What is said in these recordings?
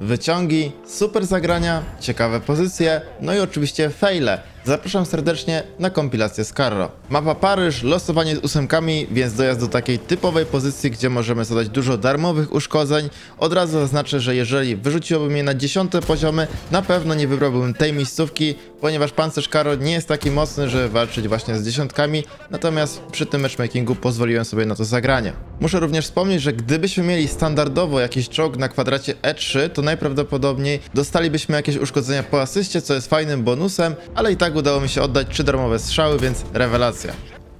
wyciągi, super zagrania, ciekawe pozycje, no i oczywiście faile. Zapraszam serdecznie na kompilację z Carro. Mapa Paryż, losowanie z ósemkami, więc dojazd do takiej typowej pozycji, gdzie możemy zadać dużo darmowych uszkodzeń. Od razu zaznaczę, że jeżeli wyrzuciłbym je na dziesiąte poziomy, na pewno nie wybrałbym tej miejscówki, ponieważ pancerz Carro nie jest taki mocny, żeby walczyć właśnie z dziesiątkami, natomiast przy tym matchmakingu pozwoliłem sobie na to zagranie. Muszę również wspomnieć, że gdybyśmy mieli standardowo jakiś czołg na kwadracie E3, to najprawdopodobniej dostalibyśmy jakieś uszkodzenia po asyście, co jest fajnym bonusem, ale i tak udało mi się oddać trzy darmowe strzały, więc rewelacja.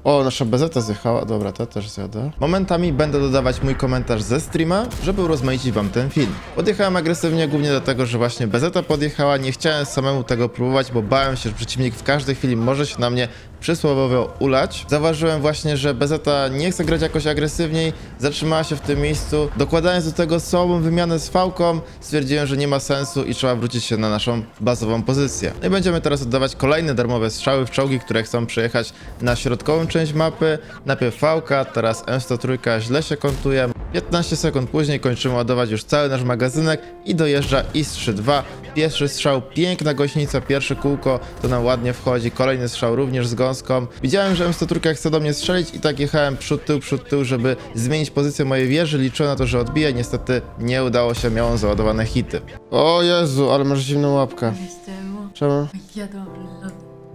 O, nasza bezeta zjechała. Dobra, to też zjadę. Momentami będę dodawać mój komentarz ze streama, żeby urozmaicić wam ten film. Podjechałem agresywnie głównie dlatego, że właśnie bezeta podjechała. Nie chciałem samemu tego próbować, bo bałem się, że przeciwnik w każdej chwili może się na mnie przysłowiowo ulać. Zauważyłem właśnie, że bezeta nie chce grać jakoś agresywniej, zatrzymała się w tym miejscu. Dokładając do tego słabą wymianę z fałką, stwierdziłem, że nie ma sensu i trzeba wrócić się na naszą bazową pozycję. No i będziemy teraz oddawać kolejne darmowe strzały w czołgi, które chcą przejechać na środkową część mapy. Najpierw fałka, teraz M103 źle się kontuje. 15 sekund później kończymy ładować już cały nasz magazynek i dojeżdża IS-3-2. Pierwszy strzał, piękna gośnica, pierwsze kółko, to nam ładnie wchodzi. Kolejny strzał również z gąską. Widziałem, że M103 chce do mnie strzelić i tak jechałem przód tył, przód tył, żeby zmienić pozycję mojej wieży. Liczyłem na to, że odbije. Niestety nie udało się, miałem załadowane hity. O Jezu, ale masz zimną łapkę. Jestem Czemu?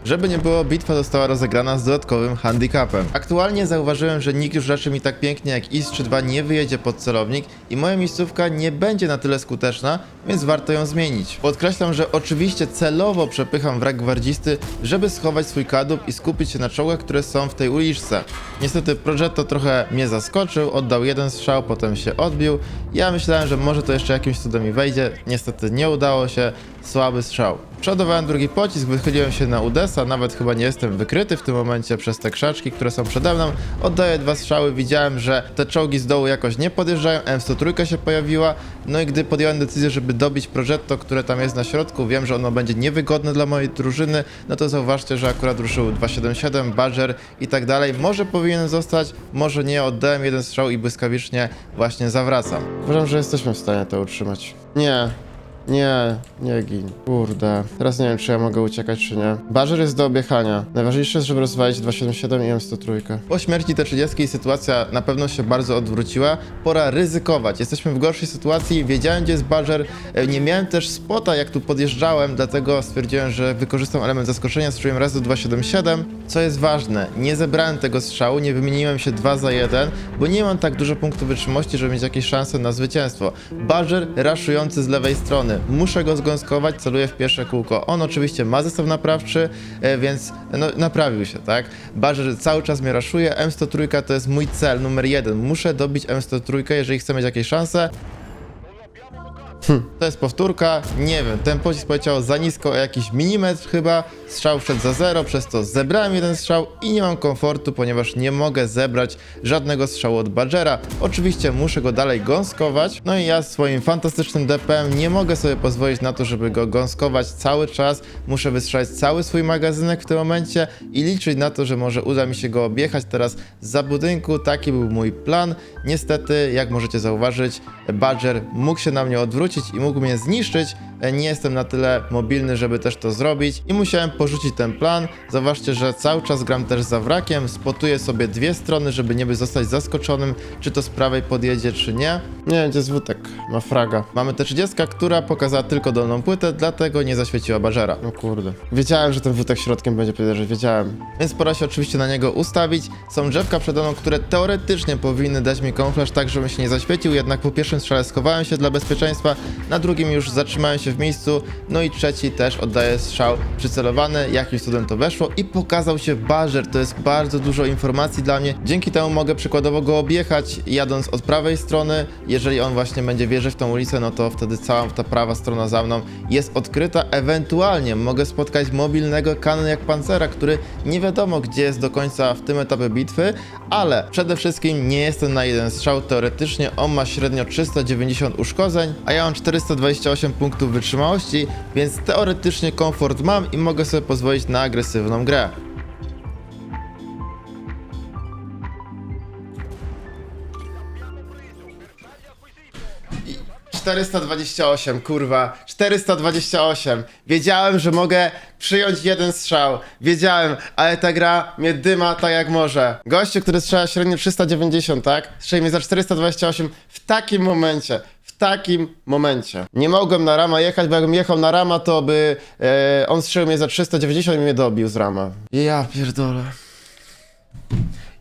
Żeby nie było, bitwa została rozegrana z dodatkowym handicapem. Aktualnie zauważyłem, że nikt już raczej mi tak pięknie jak IS-3-2 nie wyjedzie pod celownik i moja miejscówka nie będzie na tyle skuteczna, więc warto ją zmienić. Podkreślam, że oczywiście celowo przepycham wrak gwardzisty, żeby schować swój kadłub i skupić się na czołgach, które są w tej uliczce. Niestety Progetto trochę mnie zaskoczył, oddał jeden strzał, potem się odbił. Ja myślałem, że może to jeszcze jakimś cudem mi wejdzie, niestety nie udało się, słaby strzał. Przodowałem drugi pocisk, wychyliłem się na Udesa, nawet chyba nie jestem wykryty w tym momencie przez te krzaczki, które są przede mną. Oddaję dwa strzały, widziałem, że te czołgi z dołu jakoś nie podjeżdżają, M103 się pojawiła, no i gdy podjąłem decyzję, żeby dobić Progetto, które tam jest na środku, wiem, że ono będzie niewygodne dla mojej drużyny, no to zauważcie, że akurat ruszył 277, Badger i tak dalej. Może powinien zostać, może nie, oddałem jeden strzał i błyskawicznie właśnie zawracam. Uważam, że jesteśmy w stanie to utrzymać. Nie, nie, nie gin. Kurde. Teraz nie wiem, czy ja mogę uciekać, czy nie. Bażer jest do objechania. Najważniejsze jest, żeby rozwalić 277 i M103. Po śmierci T30 sytuacja na pewno się bardzo odwróciła. Pora ryzykować. Jesteśmy w gorszej sytuacji. Wiedziałem, gdzie jest Bażer. E, Nie miałem też spota, jak tu podjeżdżałem, dlatego stwierdziłem, że wykorzystam element zaskoczenia. Strzeliłem raz do 277. Co jest ważne, nie zebrałem tego strzału, nie wymieniłem się 2 za 1, bo nie mam tak dużo punktów wytrzymałości, żeby mieć jakieś szanse na zwycięstwo. Bażer raszujący z lewej strony. Muszę go zgąskować, celuję w pierwsze kółko. On oczywiście ma zestaw naprawczy, e, więc no, naprawił się, tak? Bażer cały czas mnie raszuje. M103 to jest mój cel numer jeden. Muszę dobić M103, jeżeli chcę mieć jakieś szanse. To jest powtórka, nie wiem, ten pocisk poleciał za nisko o jakiś milimetr chyba, strzał wszedł za zero, przez to zebrałem jeden strzał i nie mam komfortu, ponieważ nie mogę zebrać żadnego strzału od Badgera. Oczywiście muszę go dalej gąskować, no i ja swoim fantastycznym DPM nie mogę sobie pozwolić na to, żeby go gąskować cały czas, muszę wystrzelić cały swój magazynek w tym momencie i liczyć na to, że może uda mi się go objechać teraz za budynku, taki był mój plan. Niestety, jak możecie zauważyć, Badger mógł się na mnie odwrócić i mógł mnie zniszczyć. E, Nie jestem na tyle mobilny, żeby też to zrobić i musiałem porzucić ten plan. Zauważcie, że cały czas gram też za wrakiem, spotuję sobie dwie strony, żeby nie by zostać zaskoczonym, czy to z prawej podjedzie, czy nie. Nie gdzie jest Wutek, ma fraga. Mamy T30, która pokazała tylko dolną płytę, dlatego nie zaświeciła Bażera. No kurde. Wiedziałem, że ten Wutek środkiem będzie podjeżdżać, wiedziałem. Więc pora się oczywiście na niego ustawić. Są drzewka przede mną, które teoretycznie powinny dać mi kamuflaż tak, żebym się nie zaświecił, jednak po pierwszym strzale schowałem się dla bezpieczeństwa, na drugim już zatrzymałem się w miejscu, no i trzeci też oddaje strzał przycelowany, jakimś cudem to weszło i pokazał się Bażer, to jest bardzo dużo informacji dla mnie, dzięki temu mogę przykładowo go objechać jadąc od prawej strony, jeżeli on właśnie będzie wjeżdżać w tą ulicę, no to wtedy cała ta prawa strona za mną jest odkryta, ewentualnie mogę spotkać mobilnego kanon jak Pancera, który nie wiadomo gdzie jest do końca w tym etapie bitwy, ale przede wszystkim nie jestem na jeden strzał, teoretycznie on ma średnio 390 uszkodzeń, a ja mam 428 punktów wytrzymałości, więc teoretycznie komfort mam i mogę sobie pozwolić na agresywną grę. I 428, kurwa. 428. Wiedziałem, że mogę przyjąć jeden strzał. Wiedziałem, ale ta gra mnie dyma tak jak może. Gościu, który strzela średnio 390, tak? Strzeli mnie za 428 w takim momencie. W takim momencie. Nie mogłem na rama jechać, bo jakbym jechał na rama, to by e, on strzelił mnie za 390 i mnie dobił z rama. Ja pierdolę.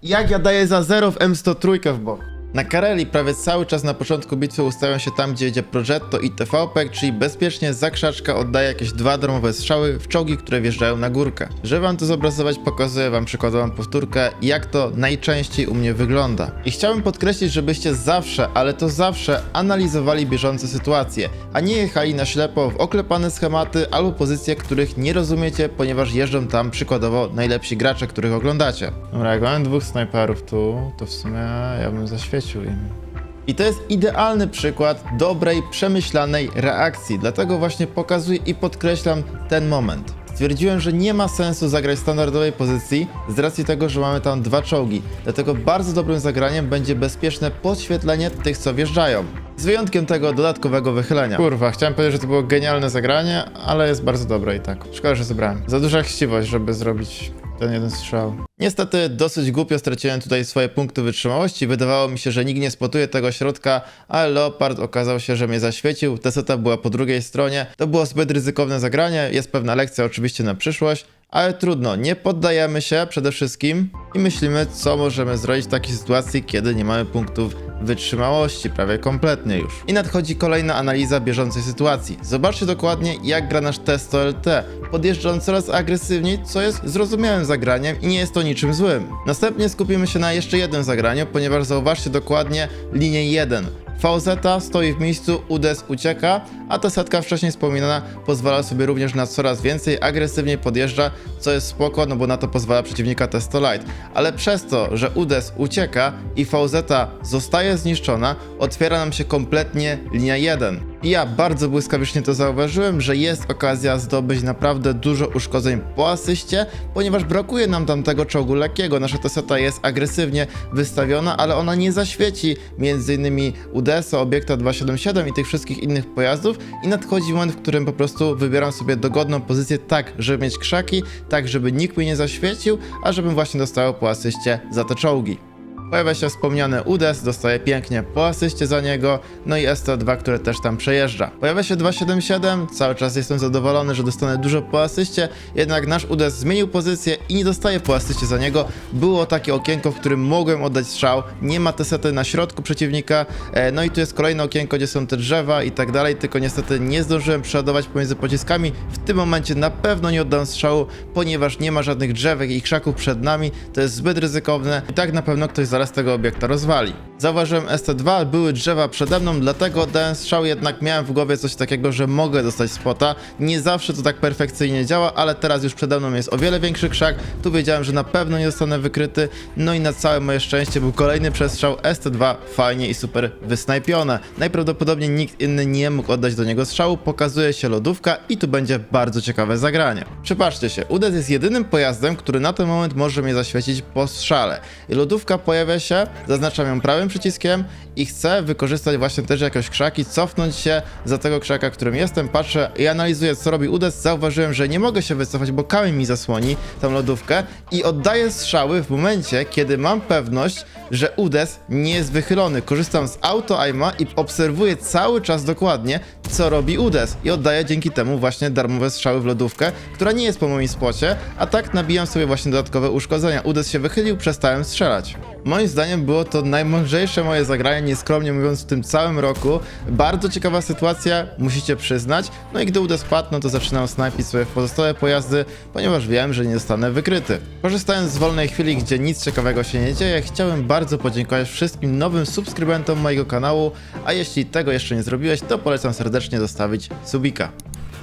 Jak ja daję za 0 w M103 w bok? Na Kareli prawie cały czas na początku bitwy ustawiam się tam, gdzie jedzie Progetto i TVP, czyli bezpiecznie za krzaczka jakieś dwa darmowe strzały w czołgi, które wjeżdżają na górkę. Żeby wam to zobrazować, pokazuję wam przykładową powtórkę, jak to najczęściej u mnie wygląda. I chciałbym podkreślić, żebyście zawsze, ale to zawsze analizowali bieżące sytuacje, a nie jechali na ślepo w oklepane schematy albo pozycje, których nie rozumiecie, ponieważ jeżdżą tam przykładowo najlepsi gracze, których oglądacie. Dobra, jak mam dwóch snajperów tu, to w sumie ja bym zaświecił im. I to jest idealny przykład dobrej, przemyślanej reakcji, dlatego właśnie pokazuję i podkreślam ten moment. Stwierdziłem, że nie ma sensu zagrać w standardowej pozycji z racji tego, że mamy tam dwa czołgi. Dlatego bardzo dobrym zagraniem będzie bezpieczne podświetlenie tych, co wjeżdżają. Z wyjątkiem tego dodatkowego wychylenia. Kurwa, chciałem powiedzieć, że to było genialne zagranie, ale jest bardzo dobre i tak. Szkoda, że zebrałem. Za duża chciwość, żeby zrobić ten jeden strzał. Niestety dosyć głupio straciłem tutaj swoje punkty wytrzymałości. Wydawało mi się, że nikt nie spotuje tego środka, ale Leopard okazał się, że mnie zaświecił. Ta seta była po drugiej stronie. To było zbyt ryzykowne zagranie. Jest pewna lekcja oczywiście na przyszłość. Ale trudno, nie poddajemy się przede wszystkim i myślimy, co możemy zrobić w takiej sytuacji, kiedy nie mamy punktów wytrzymałości, prawie kompletnie już. I nadchodzi kolejna analiza bieżącej sytuacji. Zobaczcie dokładnie, jak gra nasz Testo LT. Podjeżdża on coraz agresywniej, co jest zrozumiałym zagraniem i nie jest to niczym złym. Następnie skupimy się na jeszcze jednym zagraniu, ponieważ zauważcie dokładnie linię 1. VZ stoi w miejscu, UDES ucieka, a ta setka wcześniej wspominana pozwala sobie również na coraz więcej, agresywniej podjeżdża, co jest spoko, no bo na to pozwala przeciwnika Testo Light. Ale przez to, że UDES ucieka i VZ zostaje zniszczona, otwiera nam się kompletnie linia 1. Ja bardzo błyskawicznie to zauważyłem, że jest okazja zdobyć naprawdę dużo uszkodzeń po asyście, ponieważ brakuje nam tam tego czołgu lekkiego. Nasza Teseta jest agresywnie wystawiona, ale ona nie zaświeci m.in. UDS-a, Obiekta 277 i tych wszystkich innych pojazdów i nadchodzi moment, w którym po prostu wybieram sobie dogodną pozycję tak, żeby mieć krzaki, tak, żeby nikt mi nie zaświecił, a żebym właśnie dostał po asyście za te czołgi. Pojawia się wspomniany UDES, dostaje pięknie po asyście za niego, no i ST2, które też tam przejeżdża. Pojawia się 277, cały czas jestem zadowolony, że dostanę dużo po asyście, jednak nasz UDES zmienił pozycję i nie dostaje po asyście za niego. Było takie okienko, w którym mogłem oddać strzał, nie ma tesety na środku przeciwnika, e, no i tu jest kolejne okienko, gdzie są te drzewa i tak dalej, tylko niestety nie zdążyłem przeładować pomiędzy pociskami. W tym momencie na pewno nie oddam strzału, ponieważ nie ma żadnych drzewek i krzaków przed nami, to jest zbyt ryzykowne i tak na pewno ktoś zaraz tego obiekta rozwali. Zauważyłem ST2, były drzewa przede mną, dlatego oddałem strzał, jednak miałem w głowie coś takiego, że mogę dostać spota. Nie zawsze to tak perfekcyjnie działa, ale teraz już przede mną jest o wiele większy krzak, tu wiedziałem, że na pewno nie zostanę wykryty, no i na całe moje szczęście był kolejny przestrzał ST2, fajnie i super wysnajpione. Najprawdopodobniej nikt inny nie mógł oddać do niego strzału, pokazuje się lodówka i tu będzie bardzo ciekawe zagranie. Przypatrzcie się, UDES jest jedynym pojazdem, który na ten moment może mnie zaświecić po strzale. Lodówka pojawia się, zaznaczam ją prawym przyciskiem i chcę wykorzystać właśnie też jakieś krzaki, cofnąć się za tego krzaka, którym jestem, patrzę i analizuję co robi UDES, zauważyłem, że nie mogę się wycofać, bo kamień mi zasłoni tą lodówkę i oddaję strzały w momencie, kiedy mam pewność, że UDES nie jest wychylony. Korzystam z auto aima i obserwuję cały czas dokładnie, co robi UDES i oddaję dzięki temu właśnie darmowe strzały w lodówkę, która nie jest po moim spocie, a tak nabijam sobie właśnie dodatkowe uszkodzenia. UDES się wychylił, przestałem strzelać. Moim zdaniem było to najmądrzejsze moje zagranie, nieskromnie mówiąc, w tym całym roku. Bardzo ciekawa sytuacja, musicie przyznać. No i gdy UDES padł, no to zaczynam snajpić w pozostałe pojazdy, ponieważ wiem, że nie zostanę wykryty. Korzystając z wolnej chwili, gdzie nic ciekawego się nie dzieje, chciałem bardzo podziękować wszystkim nowym subskrybentom mojego kanału, a jeśli tego jeszcze nie zrobiłeś, to polecam serdecznie zostawić subika.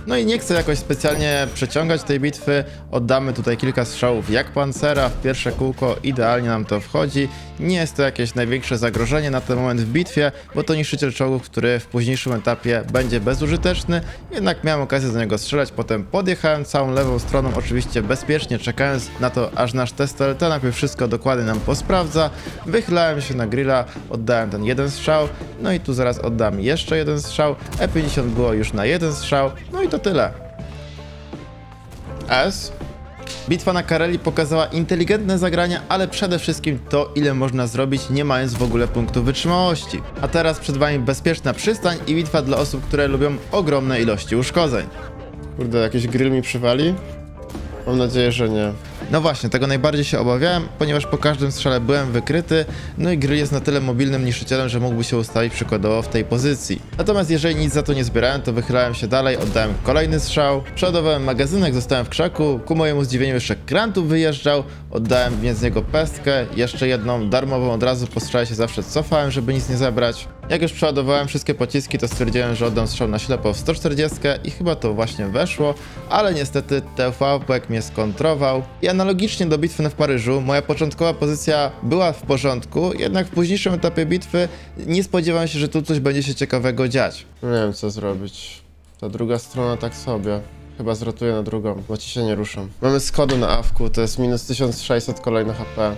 No i nie chcę jakoś specjalnie przeciągać tej bitwy, oddamy tutaj kilka strzałów jak pancera, w pierwsze kółko idealnie nam to wchodzi. Nie jest to jakieś największe zagrożenie na ten moment w bitwie, bo to niszczyciel czołgów, który w późniejszym etapie będzie bezużyteczny, jednak miałem okazję do niego strzelać, potem podjechałem całą lewą stroną, oczywiście bezpiecznie, czekając na to, aż nasz test LT najpierw wszystko dokładnie nam posprawdza, wychylałem się na grilla, oddałem ten jeden strzał, no i tu zaraz oddam jeszcze jeden strzał, E50 było już na jeden strzał, no i to tyle. S. Bitwa na Kareli pokazała inteligentne zagrania, ale przede wszystkim to, ile można zrobić, nie mając w ogóle punktu wytrzymałości. A teraz przed wami bezpieczna przystań i bitwa dla osób, które lubią ogromne ilości uszkodzeń. Kurde, jakiś grill mi przywali? Mam nadzieję, że nie. No właśnie, tego najbardziej się obawiałem, ponieważ po każdym strzale byłem wykryty, no i grill jest na tyle mobilnym niszczycielem, że mógłby się ustawić przykładowo w tej pozycji. Natomiast jeżeli nic za to nie zbierałem, to wychylałem się dalej, oddałem kolejny strzał, przeładowałem magazynek, zostałem w krzaku, ku mojemu zdziwieniu jeszcze Grantów wyjeżdżał, oddałem więc z niego pestkę, jeszcze jedną darmową od razu po strzale się zawsze cofałem, żeby nic nie zabrać. Jak już przeładowałem wszystkie pociski, to stwierdziłem, że oddam strzał na ślepo w 140 i chyba to właśnie weszło, ale niestety TV mnie skontrował. I analogicznie do bitwy w Paryżu, moja początkowa pozycja była w porządku, jednak w późniejszym etapie bitwy nie spodziewałem się, że tu coś będzie się ciekawego dziać. Nie wiem, co zrobić. Ta druga strona tak sobie. Chyba zrotuję na drugą, bo ci się nie ruszam. Mamy schody na awku, to jest minus 1600 kolejne HP.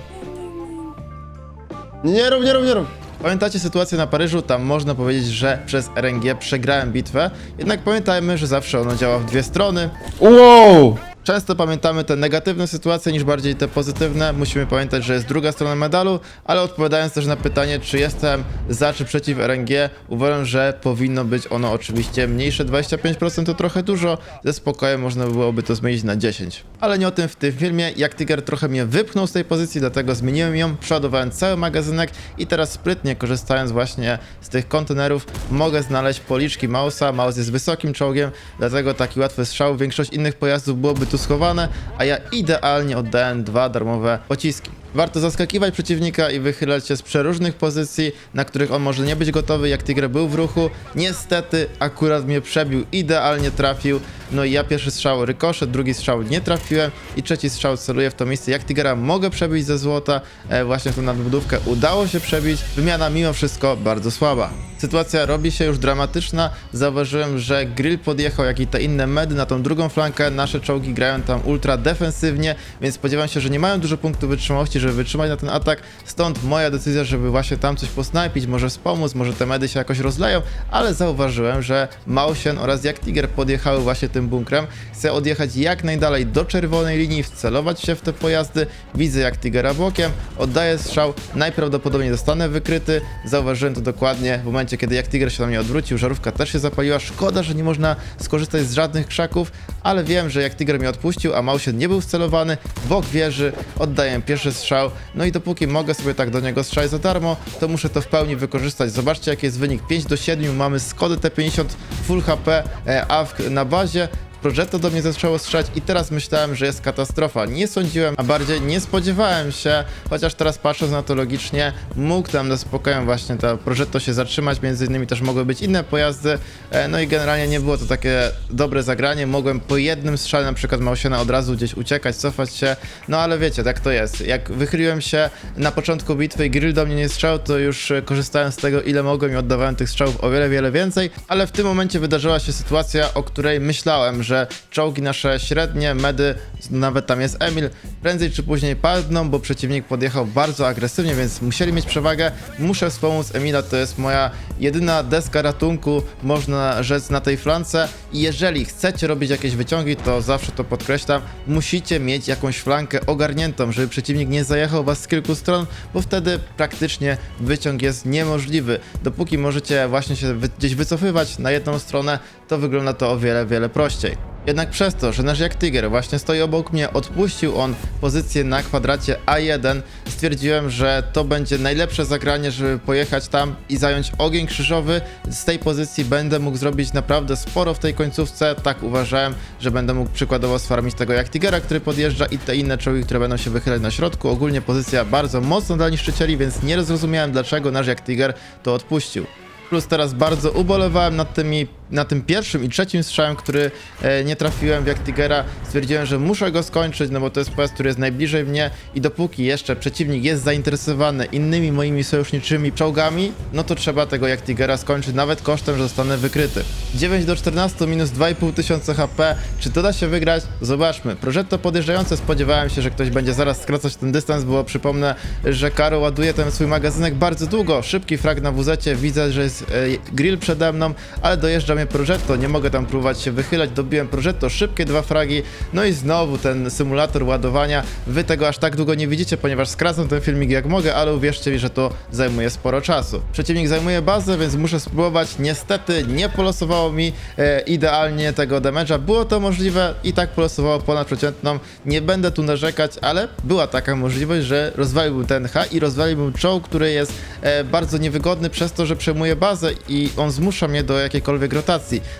Nie, nie rób, nie rób, nie rób! Pamiętacie sytuację na Paryżu? Tam można powiedzieć, że przez RNG przegrałem bitwę, jednak pamiętajmy, że zawsze ono działa w dwie strony. Wow! Często pamiętamy te negatywne sytuacje niż bardziej te pozytywne. Musimy pamiętać, że jest druga strona medalu, ale odpowiadając też na pytanie, czy jestem za czy przeciw RNG, uważam, że powinno być ono oczywiście mniejsze 25% to trochę dużo. Ze spokojem można byłoby to zmienić na 10. Ale nie o tym w tym filmie. Jak Tiger trochę mnie wypchnął z tej pozycji, dlatego zmieniłem ją, przeładowałem cały magazynek i teraz sprytnie korzystając właśnie z tych kontenerów mogę znaleźć policzki Mausa. Maus jest wysokim czołgiem, dlatego taki łatwy strzał. Większość innych pojazdów byłoby tu schowane, a ja idealnie oddałem dwa darmowe pociski. Warto zaskakiwać przeciwnika i wychylać się z przeróżnych pozycji, na których on może nie być gotowy, jak Tigre był w ruchu. Niestety akurat mnie przebił, idealnie trafił. No i ja pierwszy strzał rykoszet, drugi strzał nie trafiłem i trzeci strzał celuję w to miejsce. Jak Tigera mogę przebić ze złota, e, właśnie w tą nadbudówkę udało się przebić. Wymiana mimo wszystko bardzo słaba. Sytuacja robi się już dramatyczna. Zauważyłem, że Grill podjechał, jak i te inne medy na tą drugą flankę. Nasze czołgi grają tam ultra defensywnie, więc spodziewam się, że nie mają dużo punktów wytrzymałości, żeby wytrzymać na ten atak. Stąd moja decyzja, żeby właśnie tam coś posnajpić, może wspomóc, może te medy się jakoś rozleją, ale zauważyłem, że Mausien oraz jak Tiger podjechały właśnie tym bunkrem. Chcę odjechać jak najdalej do czerwonej linii, wcelować się w te pojazdy. Widzę jak Tigera bokiem, oddaję strzał, najprawdopodobniej zostanę wykryty. Zauważyłem to dokładnie w momencie, kiedy jak Tiger się na mnie odwrócił, żarówka też się zapaliła. Szkoda, że nie można skorzystać z żadnych krzaków, ale wiem, że jak Tiger mnie odpuścił, a Mausien nie był wcelowany, bok wieży, oddaję pierwszy strzał. No i dopóki mogę sobie tak do niego strzelać za darmo, to muszę to w pełni wykorzystać. Zobaczcie, jaki jest wynik 5 do 7. Mamy Skody T50 Full HP e, AWK na bazie. Progetto do mnie zaczęło strzelać i teraz myślałem, że jest katastrofa. Nie sądziłem, a bardziej nie spodziewałem się, chociaż teraz patrząc na to logicznie, mógł tam na spokojem właśnie to Progetto się zatrzymać, między innymi też mogły być inne pojazdy, e, no i generalnie nie było to takie dobre zagranie, mogłem po jednym strzale na przykład Mausiana od razu gdzieś uciekać, cofać się, no ale wiecie, tak to jest. Jak wychyliłem się na początku bitwy i grill do mnie nie strzał, to już e, korzystałem z tego ile mogłem i oddawałem tych strzałów o wiele, wiele więcej, ale w tym momencie wydarzyła się sytuacja, o której myślałem, że czołgi nasze średnie, medy, nawet tam jest Emil, prędzej czy później padną, bo przeciwnik podjechał bardzo agresywnie, więc musieli mieć przewagę. Muszę wspomóc Emila, to jest moja jedyna deska ratunku, można rzec, na tej flance. I jeżeli chcecie robić jakieś wyciągi, to zawsze to podkreślam, musicie mieć jakąś flankę ogarniętą, żeby przeciwnik nie zajechał was z kilku stron, bo wtedy praktycznie wyciąg jest niemożliwy. Dopóki możecie właśnie się gdzieś wycofywać na jedną stronę, to wygląda to o wiele, wiele prościej. Jednak przez to, że nasz jak Tiger właśnie stoi obok mnie, odpuścił on pozycję na kwadracie A1, stwierdziłem, że to będzie najlepsze zagranie, żeby pojechać tam i zająć ogień krzyżowy. Z tej pozycji będę mógł zrobić naprawdę sporo w tej końcówce. Tak uważałem, że będę mógł przykładowo sfarmić tego jak Tigera, który podjeżdża i te inne czołgi, które będą się wychylać na środku. Ogólnie pozycja bardzo mocno dla niszczycieli, więc nie zrozumiałem dlaczego nasz jak Tiger to odpuścił. Plus teraz bardzo ubolewałem nad tymi na tym pierwszym i trzecim strzałem, który e, nie trafiłem w Jaktigera, stwierdziłem, że muszę go skończyć, no bo to jest pojazd, który jest najbliżej mnie i dopóki jeszcze przeciwnik jest zainteresowany innymi moimi sojuszniczymi czołgami, no to trzeba tego Jaktigera skończyć, nawet kosztem, że zostanę wykryty. 9 do 14 minus 2,5 tysiąca HP, czy to da się wygrać? Zobaczmy. Progetto podjeżdżające, spodziewałem się, że ktoś będzie zaraz skracać ten dystans, bo przypomnę, że Karo ładuje ten swój magazynek bardzo długo. Szybki frag na WZ, widzę, że jest e, grill przede mną, ale dojeżdża mnie Progetto, nie mogę tam próbować się wychylać, dobiłem Progetto, szybkie dwa fragi, no i znowu ten symulator ładowania. Wy tego aż tak długo nie widzicie, ponieważ skracam ten filmik jak mogę, ale uwierzcie mi, że to zajmuje sporo czasu. Przeciwnik zajmuje bazę, więc muszę spróbować. Niestety nie polosowało mi e, idealnie tego damage'a. Było to możliwe i tak polosowało ponadprzeciętną. Nie będę tu narzekać, ale była taka możliwość, że rozwaliłbym ten H i rozwaliłbym czołg, który jest e, bardzo niewygodny przez to, że przejmuje bazę i on zmusza mnie do jakiejkolwiek rotacji.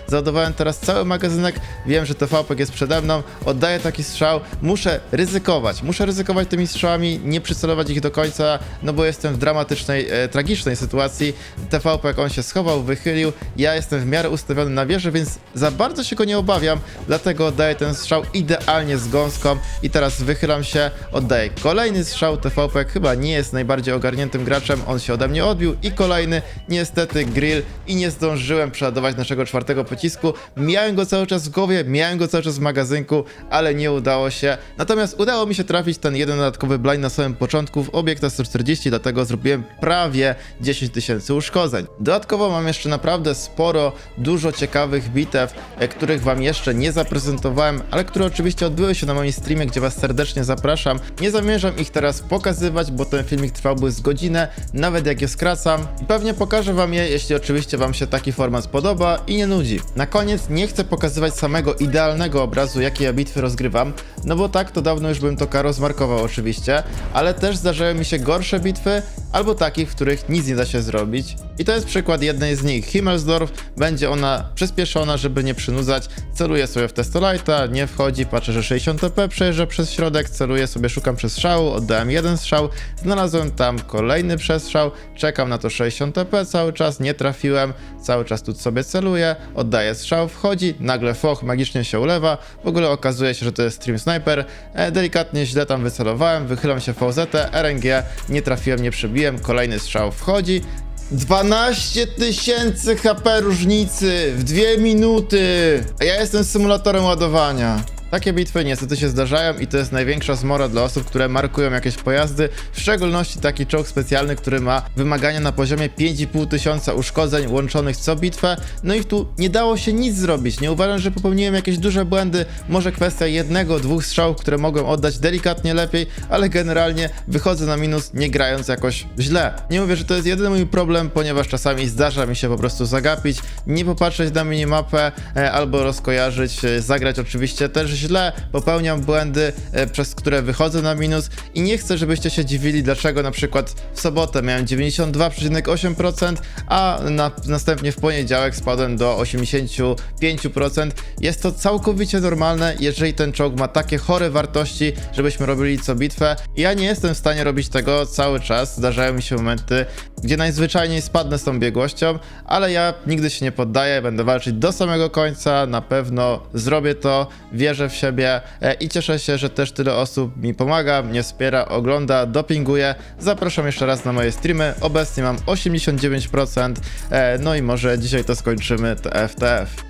Załadowałem teraz cały magazynek, wiem, że TVP jest przede mną, oddaję taki strzał, muszę ryzykować, muszę ryzykować tymi strzałami, nie przycelować ich do końca, no bo jestem w dramatycznej, e, tragicznej sytuacji. TVP on się schował, wychylił, ja jestem w miarę ustawiony na wieżę, więc za bardzo się go nie obawiam, dlatego oddaję ten strzał idealnie z gąską. I teraz wychylam się, oddaję kolejny strzał, TVP chyba nie jest najbardziej ogarniętym graczem, on się ode mnie odbił. I kolejny, niestety grill. I nie zdążyłem przeładować naszego czwartego pocisku, miałem go cały czas w głowie, miałem go cały czas w magazynku, ale nie udało się, natomiast udało mi się trafić ten jeden dodatkowy blind na samym początku w obiekta 140, dlatego zrobiłem prawie 10 tysięcy uszkodzeń. Dodatkowo mam jeszcze naprawdę sporo, dużo ciekawych bitew, e, których wam jeszcze nie zaprezentowałem, ale które oczywiście odbyły się na moim streamie, gdzie was serdecznie zapraszam. Nie zamierzam ich teraz pokazywać, bo ten filmik trwałby z godzinę, nawet jak je skracam. I pewnie pokażę wam je, jeśli oczywiście wam się taki format spodoba i nie nudzi. Na koniec nie chcę pokazywać samego idealnego obrazu, jakie ja bitwy rozgrywam, no bo tak to dawno już bym to karo zmarkował oczywiście, ale też zdarzają mi się gorsze bitwy, albo takich, w których nic nie da się zrobić. I to jest przykład jednej z nich. Himmelsdorf będzie ona przyspieszona, żeby nie przynudzać. Celuję sobie w Testolite'a, nie wchodzi, patrzę, że 60 TP przejeżdża przez środek, celuję sobie, szukam przestrzału, oddałem jeden strzał, znalazłem tam kolejny przestrzał, czekam na to 60 TP cały czas, nie trafiłem, cały czas tu sobie celuję, oddaję strzał, wchodzi, nagle foch magicznie się ulewa, w ogóle okazuje się, że to jest Stream Sniper, e, delikatnie źle tam wycelowałem, wychylam się VZ, RNG, nie trafiłem, nie przebiłem, kolejny strzał wchodzi, 12 tysięcy HP różnicy w dwie minuty. A ja jestem symulatorem ładowania. Takie bitwy niestety się zdarzają i to jest największa zmora dla osób, które markują jakieś pojazdy, w szczególności taki czołg specjalny, który ma wymagania na poziomie 5,5 tysiąca uszkodzeń łączonych co bitwę, no i tu nie dało się nic zrobić, nie uważam, że popełniłem jakieś duże błędy, może kwestia jednego, dwóch strzałów, które mogłem oddać delikatnie lepiej, ale generalnie wychodzę na minus nie grając jakoś źle. Nie mówię, że to jest jedyny mój problem, ponieważ czasami zdarza mi się po prostu zagapić, nie popatrzeć na minimapę e, albo rozkojarzyć, e, zagrać oczywiście też źle, popełniam błędy, e, przez które wychodzę na minus i nie chcę, żebyście się dziwili, dlaczego na przykład w sobotę miałem 92,8%, a na, następnie w poniedziałek spadłem do 85%. Jest to całkowicie normalne, jeżeli ten czołg ma takie chore wartości, żebyśmy robili co bitwę. Ja nie jestem w stanie robić tego cały czas, zdarzają mi się momenty, gdzie najzwyczajniej spadnę z tą biegłością, ale ja nigdy się nie poddaję, będę walczyć do samego końca, na pewno zrobię to, wierzę w siebie e, i cieszę się, że też tyle osób mi pomaga, mnie wspiera, ogląda, dopinguje. Zapraszam jeszcze raz na moje streamy, obecnie mam 89%, e, no i może dzisiaj to skończymy, to FTF.